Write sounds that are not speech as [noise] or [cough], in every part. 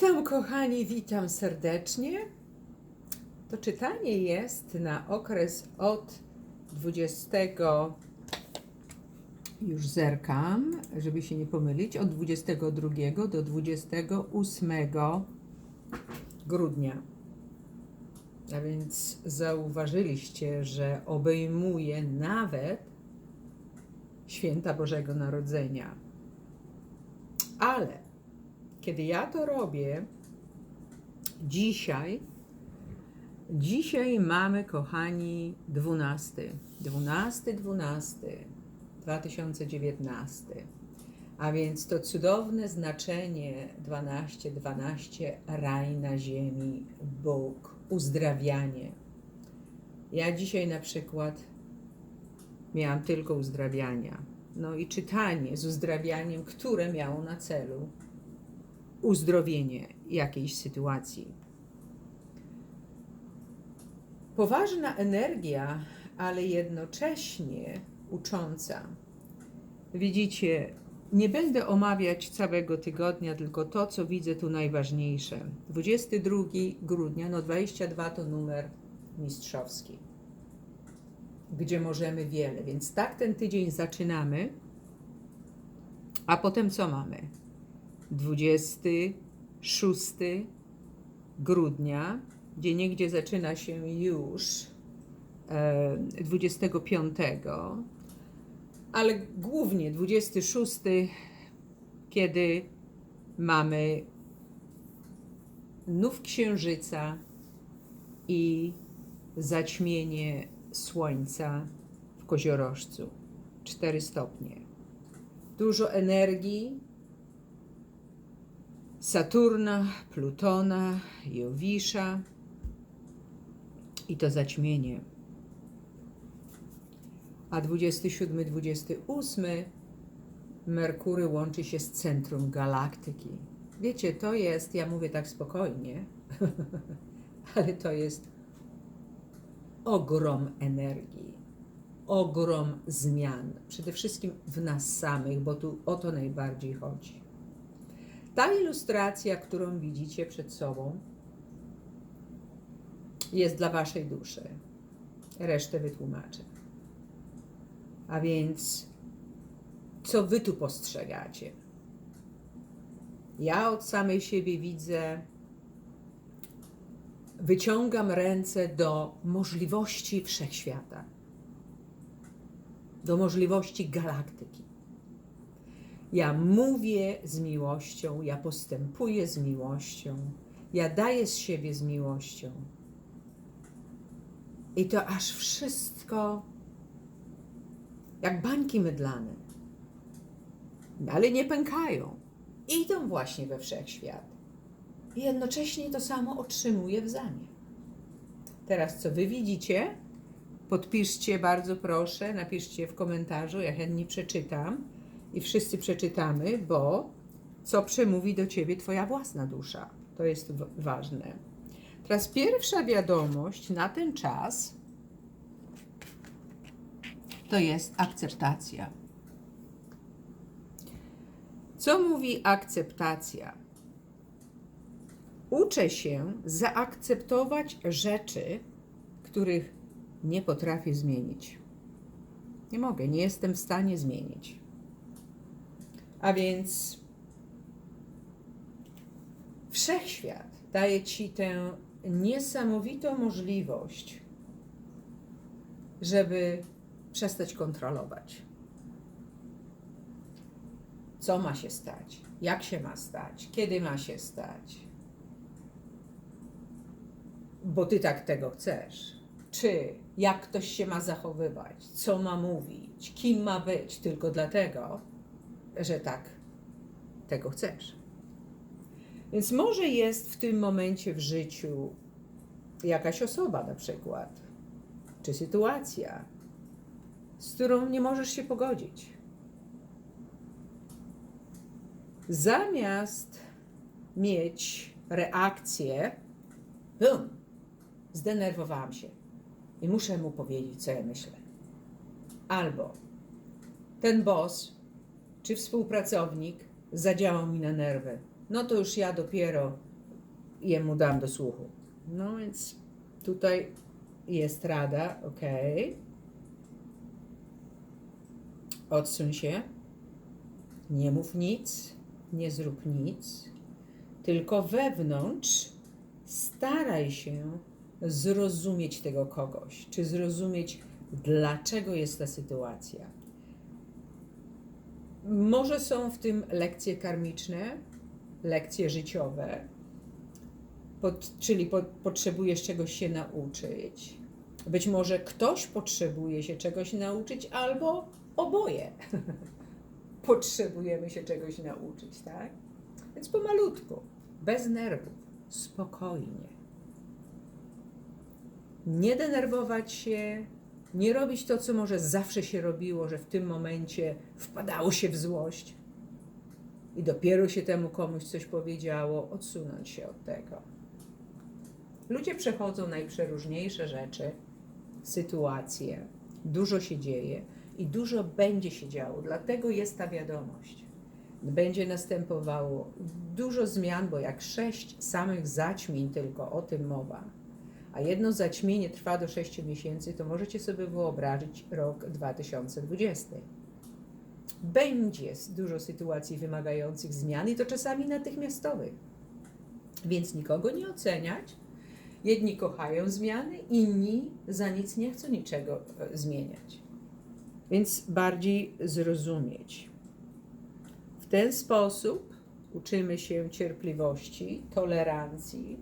Witam, kochani, witam serdecznie. To czytanie jest na okres od 20. Już zerkam, żeby się nie pomylić, od 22 do 28 grudnia. A więc zauważyliście, że obejmuje nawet święta Bożego Narodzenia. Ale kiedy ja to robię, dzisiaj, dzisiaj mamy, kochani, 12, 12, 12, 2019. A więc to cudowne znaczenie 12, 12, raj na ziemi, Bóg, uzdrawianie. Ja dzisiaj na przykład miałam tylko uzdrawiania. No i czytanie z uzdrawianiem, które miało na celu uzdrowienie jakiejś sytuacji. Poważna energia, ale jednocześnie ucząca. Widzicie, nie będę omawiać całego tygodnia, tylko to, co widzę tu najważniejsze. 22 grudnia, no 22 to numer mistrzowski, gdzie możemy wiele. Więc tak ten tydzień zaczynamy. A potem co mamy? 26 grudnia, gdzie niegdzie zaczyna się już 25, ale głównie 26, kiedy mamy nów księżyca i zaćmienie słońca w koziorożcu 4 stopnie. Dużo energii, Saturna, Plutona, Jowisza i to zaćmienie. A 27-28 Merkury łączy się z centrum galaktyki. Wiecie, to jest, ja mówię tak spokojnie, [laughs] ale to jest ogrom energii, ogrom zmian, przede wszystkim w nas samych, bo tu o to najbardziej chodzi. Ta ilustracja, którą widzicie przed sobą, jest dla Waszej duszy. Resztę wytłumaczę. A więc, co Wy tu postrzegacie? Ja od samej siebie widzę, wyciągam ręce do możliwości wszechświata, do możliwości galaktyki. Ja mówię z miłością, ja postępuję z miłością, ja daję z siebie z miłością. I to aż wszystko jak bańki mydlane. Ale nie pękają. Idą właśnie we wszechświat. I jednocześnie to samo otrzymuję w zamian. Teraz, co wy widzicie, podpiszcie bardzo proszę, napiszcie w komentarzu, ja chętnie przeczytam i wszyscy przeczytamy, bo co przemówi do ciebie Twoja własna dusza. To jest ważne. Teraz pierwsza wiadomość na ten czas to jest akceptacja. Co mówi akceptacja? Uczę się zaakceptować rzeczy, których nie potrafię zmienić. Nie mogę, nie jestem w stanie zmienić. A więc wszechświat daje ci tę niesamowitą możliwość, żeby przestać kontrolować. Co ma się stać? Jak się ma stać? Kiedy ma się stać? Bo ty tak tego chcesz. Czy jak ktoś się ma zachowywać? Co ma mówić? Kim ma być? Tylko dlatego, że tak tego chcesz. Więc może jest w tym momencie w życiu jakaś osoba na przykład, czy sytuacja, z którą nie możesz się pogodzić. Zamiast mieć reakcję, bum, zdenerwowałam się i muszę mu powiedzieć, co ja myślę. Albo ten boss czy współpracownik zadziałał mi na nerwy. No to już ja dopiero jemu dam do słuchu. No więc tutaj jest rada, ok. Odsuń się. Nie mów nic, nie zrób nic, tylko wewnątrz staraj się zrozumieć tego kogoś, czy zrozumieć, dlaczego jest ta sytuacja. Może są w tym lekcje karmiczne, lekcje życiowe, pod, czyli po, potrzebujesz czegoś się nauczyć. Być może ktoś potrzebuje się czegoś nauczyć, albo oboje [laughs] potrzebujemy się czegoś nauczyć, tak? Więc pomalutku, bez nerwów, spokojnie. Nie denerwować się, nie robić to, co może zawsze się robiło, że w tym momencie wpadało się w złość i dopiero się temu komuś coś powiedziało, odsunąć się od tego. Ludzie przechodzą najprzeróżniejsze rzeczy, sytuacje, dużo się dzieje i dużo będzie się działo, dlatego jest ta wiadomość. Będzie następowało dużo zmian, bo jak sześć samych zaćmień tylko o tym mowa, a jedno zaćmienie trwa do 6 miesięcy, to możecie sobie wyobrazić rok 2020. Będzie dużo sytuacji wymagających zmian i to czasami natychmiastowych. Więc nikogo nie oceniać. Jedni kochają zmiany, inni za nic nie chcą niczego e, zmieniać. Więc bardziej zrozumieć. W ten sposób uczymy się cierpliwości, tolerancji,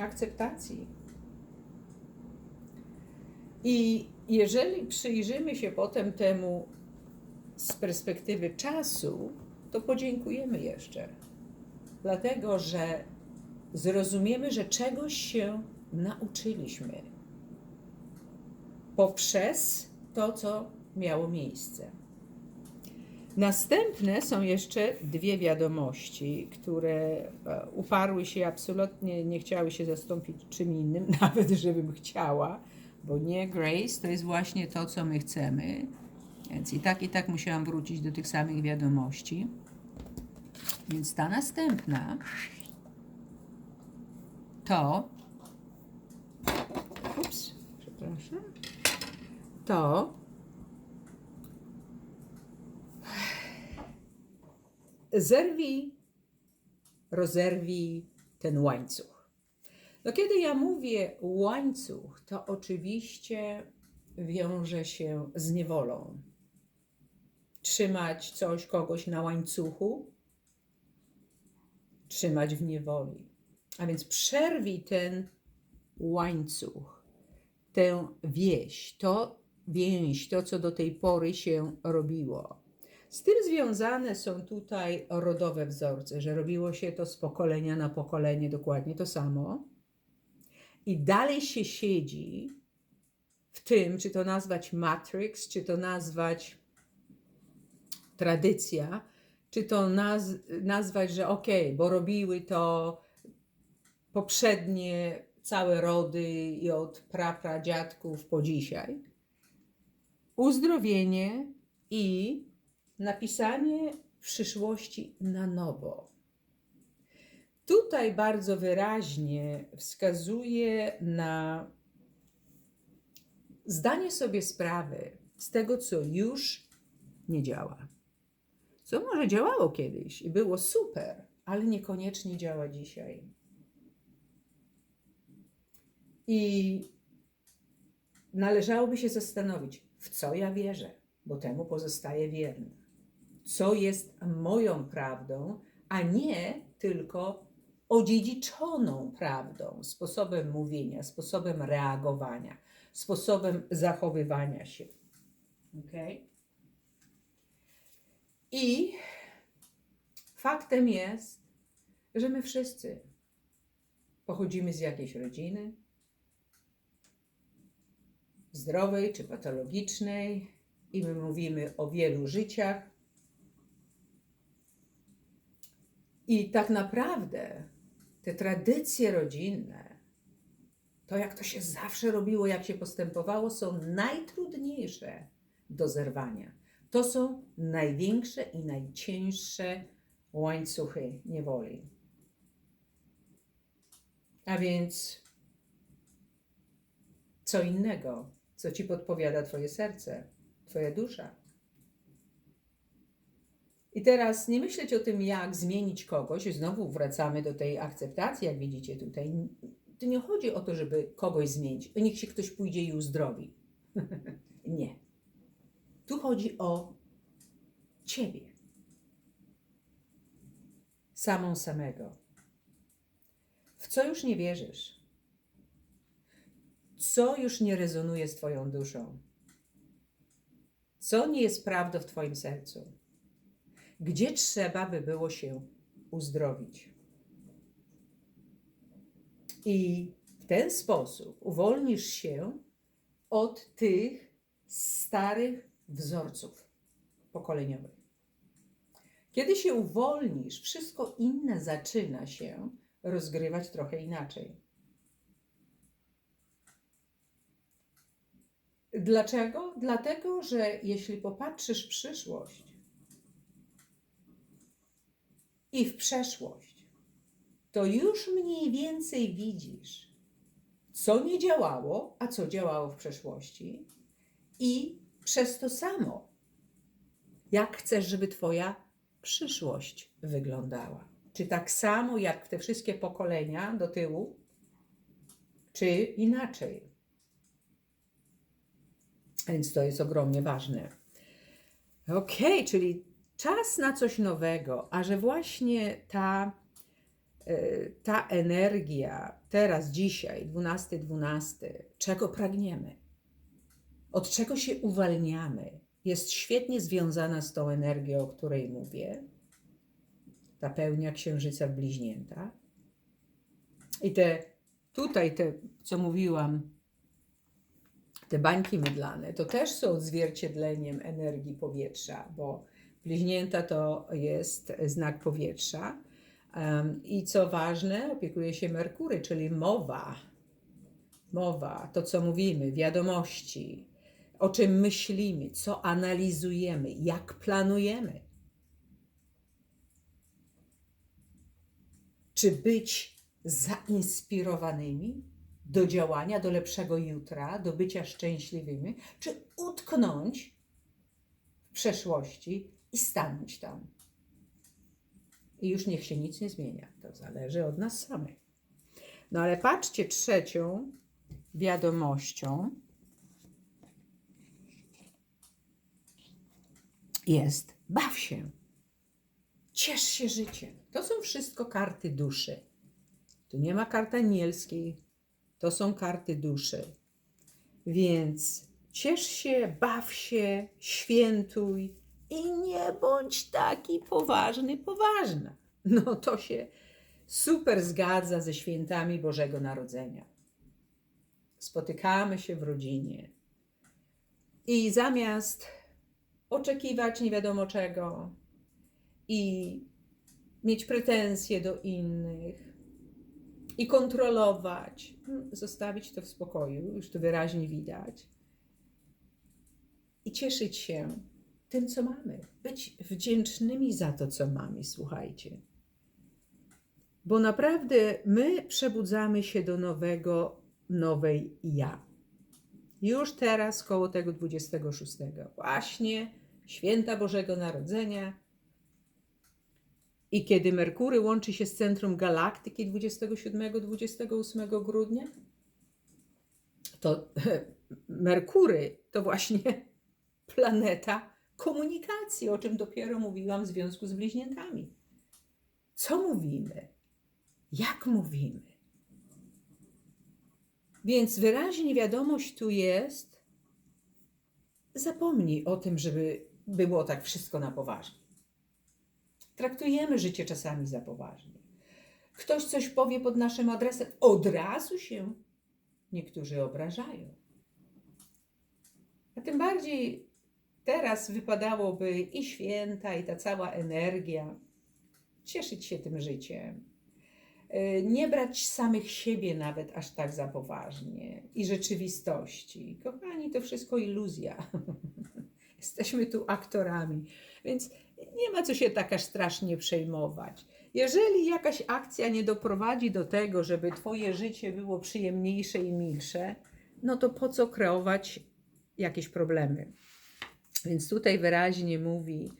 akceptacji. I jeżeli przyjrzymy się potem temu z perspektywy czasu, to podziękujemy jeszcze. Dlatego, że zrozumiemy, że czegoś się nauczyliśmy poprzez to, co miało miejsce. Następne są jeszcze dwie wiadomości, które e, uparły się absolutnie, nie chciały się zastąpić czym innym, [laughs] nawet żebym chciała, bo nie Grace to jest właśnie to, co my chcemy. Więc i tak, i tak musiałam wrócić do tych samych wiadomości. Więc ta następna to. Ups, przepraszam. To zerwij, rozerwij ten łańcuch. No kiedy ja mówię łańcuch, to oczywiście wiąże się z niewolą. Trzymać coś, kogoś na łańcuchu, trzymać w niewoli. A więc przerwij ten łańcuch, tę wieś, to więź, to co do tej pory się robiło. Z tym związane są tutaj rodowe wzorce, że robiło się to z pokolenia na pokolenie dokładnie to samo. I dalej się siedzi w tym, czy to nazwać matrix, czy to nazwać tradycja, czy to naz nazwać, że okej, okay, bo robiły to poprzednie całe rody i od prapradziadków po dzisiaj. Uzdrowienie i napisanie przyszłości na nowo. Tutaj bardzo wyraźnie wskazuje na zdanie sobie sprawy z tego, co już nie działa. Co może działało kiedyś i było super, ale niekoniecznie działa dzisiaj. I należałoby się zastanowić, w co ja wierzę, bo temu pozostaję wierny. Co jest moją prawdą, a nie tylko odziedziczoną prawdą, sposobem mówienia, sposobem reagowania, sposobem zachowywania się. Okay? I faktem jest, że my wszyscy pochodzimy z jakiejś rodziny, zdrowej czy patologicznej, i my mówimy o wielu życiach. I tak naprawdę te tradycje rodzinne, to jak to się zawsze robiło, jak się postępowało, są najtrudniejsze do zerwania. To są największe i najcięższe łańcuchy niewoli. A więc co innego, co ci podpowiada Twoje serce, Twoja dusza. I teraz nie myśleć o tym, jak zmienić kogoś. Znowu wracamy do tej akceptacji, jak widzicie tutaj. Tu nie chodzi o to, żeby kogoś zmienić. Niech się ktoś pójdzie i uzdrowi. [laughs] nie. Tu chodzi o Ciebie. Samą samego. W co już nie wierzysz? Co już nie rezonuje z Twoją duszą? Co nie jest prawdą w Twoim sercu? Gdzie trzeba by było się uzdrowić? I w ten sposób uwolnisz się od tych starych wzorców pokoleniowych. Kiedy się uwolnisz, wszystko inne zaczyna się rozgrywać trochę inaczej. Dlaczego? Dlatego, że jeśli popatrzysz w przyszłość i w przeszłość, to już mniej więcej widzisz, co nie działało, a co działało w przeszłości, i przez to samo, jak chcesz, żeby Twoja przyszłość wyglądała. Czy tak samo jak te wszystkie pokolenia do tyłu, czy inaczej. Więc to jest ogromnie ważne. Ok, czyli czas na coś nowego, a że właśnie ta, y, ta energia teraz, dzisiaj, 12, 12, czego pragniemy, od czego się uwalniamy, jest świetnie związana z tą energią, o której mówię. Ta pełnia księżyca w bliźnięta. I te tutaj, te, co mówiłam, te bańki mydlane, to też są odzwierciedleniem energii powietrza, bo bliźnięta to jest znak powietrza. I co ważne, opiekuje się Merkury, czyli mowa. Mowa, to co mówimy, wiadomości, o czym myślimy, co analizujemy, jak planujemy. Czy być zainspirowanymi do działania, do lepszego jutra, do bycia szczęśliwymi, czy utknąć w przeszłości i stanąć tam. I już niech się nic nie zmienia. To zależy od nas samych. No ale patrzcie, trzecią wiadomością jest baw się. Ciesz się życiem. To są wszystko karty duszy. Tu nie ma karty anielskiej. To są karty duszy. Więc ciesz się, baw się, świętuj i nie bądź taki poważny, poważna. No to się super zgadza ze świętami Bożego Narodzenia. Spotykamy się w rodzinie i zamiast oczekiwać nie wiadomo czego i mieć pretensje do innych i kontrolować, hmm, zostawić to w spokoju, już to wyraźnie widać, i cieszyć się tym, co mamy, być wdzięcznymi za to, co mamy, słuchajcie. Bo naprawdę my przebudzamy się do nowego, nowej ja. Już teraz, koło tego 26. Właśnie święta Bożego Narodzenia. I kiedy Merkury łączy się z centrum galaktyki 27-28 grudnia, to [laughs] Merkury to właśnie [laughs] planeta komunikacji, o czym dopiero mówiłam w związku z bliźniętami. Co mówimy? Jak mówimy? Więc wyraźnie wiadomość tu jest, zapomnij o tym, żeby było tak wszystko na poważnie. Traktujemy życie czasami za poważnie. Ktoś coś powie pod naszym adresem, od razu się niektórzy obrażają. A tym bardziej teraz wypadałoby i święta, i ta cała energia cieszyć się tym życiem. E, nie brać samych siebie nawet aż tak za poważnie i rzeczywistości. Kochani, to wszystko iluzja. [laughs] Jesteśmy tu aktorami, więc nie ma co się tak aż strasznie przejmować. Jeżeli jakaś akcja nie doprowadzi do tego, żeby Twoje życie było przyjemniejsze i milsze, no to po co kreować jakieś problemy? Więc tutaj wyraźnie mówi: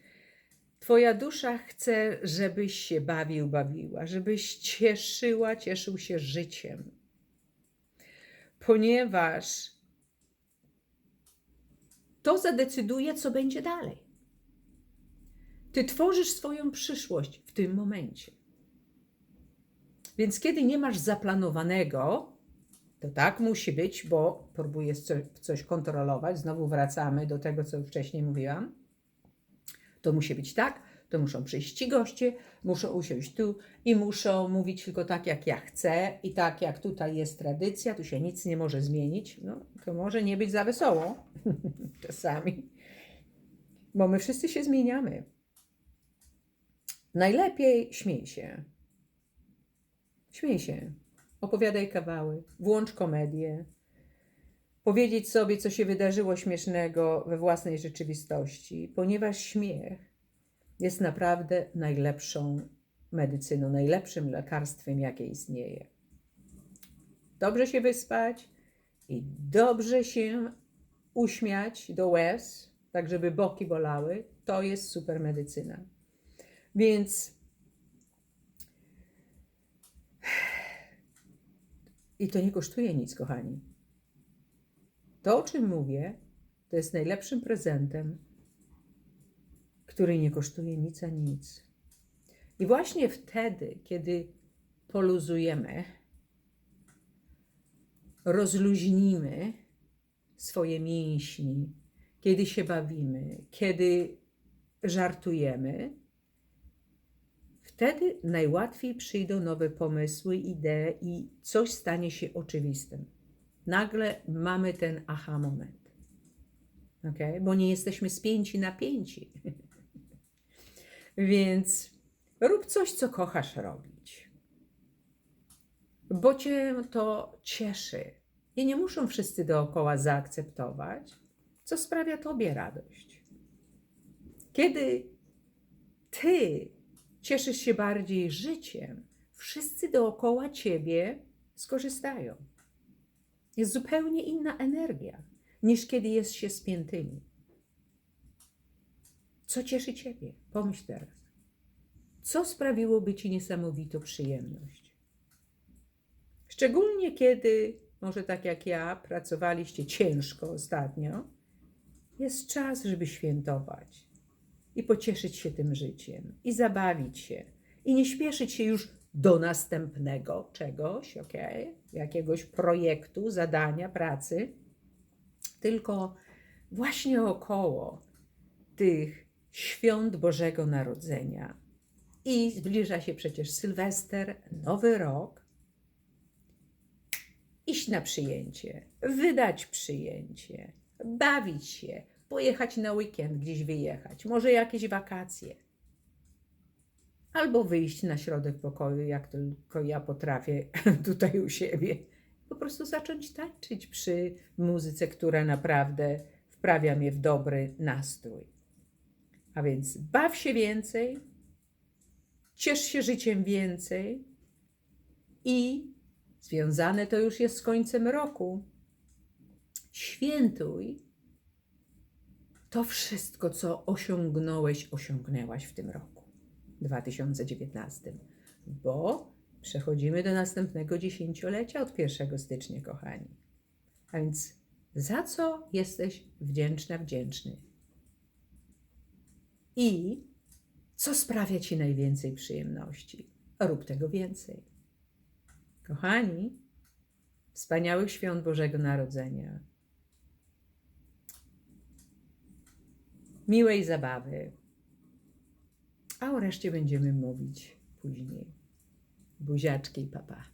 Twoja dusza chce, żebyś się bawił, bawiła, żebyś cieszyła, cieszył się życiem. Ponieważ to zadecyduje, co będzie dalej. Ty tworzysz swoją przyszłość w tym momencie. Więc kiedy nie masz zaplanowanego, to tak musi być, bo próbujesz coś, coś kontrolować. Znowu wracamy do tego, co wcześniej mówiłam. To musi być tak, to muszą przyjść ci goście, muszą usiąść tu i muszą mówić tylko tak, jak ja chcę i tak, jak tutaj jest tradycja, tu się nic nie może zmienić. No, to może nie być za wesoło [laughs] czasami, bo my wszyscy się zmieniamy. Najlepiej śmiej się. Śmiej się. Opowiadaj kawały, włącz komedię. Powiedzieć sobie, co się wydarzyło śmiesznego we własnej rzeczywistości, ponieważ śmiech jest naprawdę najlepszą medycyną, najlepszym lekarstwem, jakie istnieje. Dobrze się wyspać i dobrze się uśmiać do łez, tak żeby boki bolały, to jest super medycyna. Więc i to nie kosztuje nic, kochani. To, o czym mówię, to jest najlepszym prezentem, który nie kosztuje nic ani nic. I właśnie wtedy, kiedy poluzujemy, rozluźnimy swoje mięśni, kiedy się bawimy, kiedy żartujemy, wtedy najłatwiej przyjdą nowe pomysły, idee i coś stanie się oczywistym. Nagle mamy ten aha moment. Okay? Bo nie jesteśmy spięci napięci. [laughs] Więc rób coś, co kochasz robić. Bo cię to cieszy. I nie muszą wszyscy dookoła zaakceptować, co sprawia tobie radość. Kiedy ty cieszysz się bardziej życiem, wszyscy dookoła ciebie skorzystają. Jest zupełnie inna energia niż kiedy jest się spiętymi. Co cieszy ciebie? Pomyśl teraz. Co sprawiłoby ci niesamowitą przyjemność? Szczególnie kiedy, może tak jak ja, pracowaliście ciężko ostatnio, jest czas, żeby świętować i pocieszyć się tym życiem, i zabawić się, i nie śpieszyć się już do następnego czegoś, ok? Jakiegoś projektu, zadania, pracy, tylko właśnie około tych świąt Bożego Narodzenia. I zbliża się przecież Sylwester, Nowy Rok. Iść na przyjęcie, wydać przyjęcie, bawić się, pojechać na weekend gdzieś wyjechać, może jakieś wakacje. Albo wyjść na środek pokoju, jak tylko ja potrafię [laughs] tutaj u siebie. Po prostu zacząć tańczyć przy muzyce, która naprawdę wprawia mnie w dobry nastrój. A więc baw się więcej, ciesz się życiem więcej i związane to już jest z końcem roku. Świętuj to wszystko, co osiągnąłeś, osiągnęłaś w tym roku 2019, bo przechodzimy do następnego dziesięciolecia od 1 stycznia, kochani. A więc za co jesteś wdzięczna, wdzięczny? I co sprawia ci najwięcej przyjemności? Rób tego więcej. Kochani, wspaniałych świąt Bożego Narodzenia miłej zabawy. A o reszcie będziemy mówić później. Buziaczki i papa.